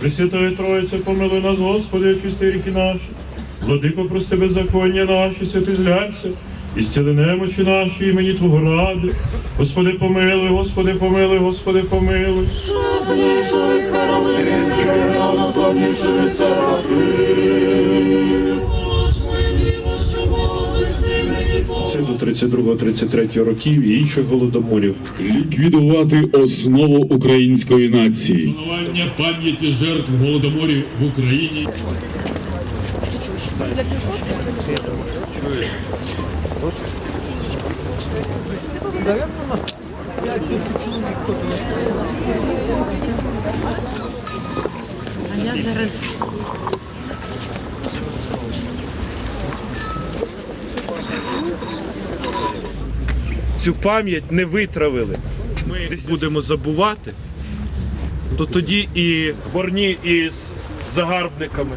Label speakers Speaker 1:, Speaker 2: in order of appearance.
Speaker 1: Пресвятої Троїці, помилуй нас, Господи, очисти ріхи наші, владико прости беззаконня наші, святи зляться, і зціли немочі наші, імені Твого ради. Господи, помилуй, Господи, помилуй, Господи, помилуй.
Speaker 2: Що злішують кораблі, що
Speaker 1: не до 32-33 років і інших голодоморів.
Speaker 3: ліквідувати основу української нації.
Speaker 4: Вшанування пам'яті жертв голодоморів в Україні.
Speaker 5: Цю пам'ять не витравили. Ми будемо забувати, то тоді і борні із загарбниками,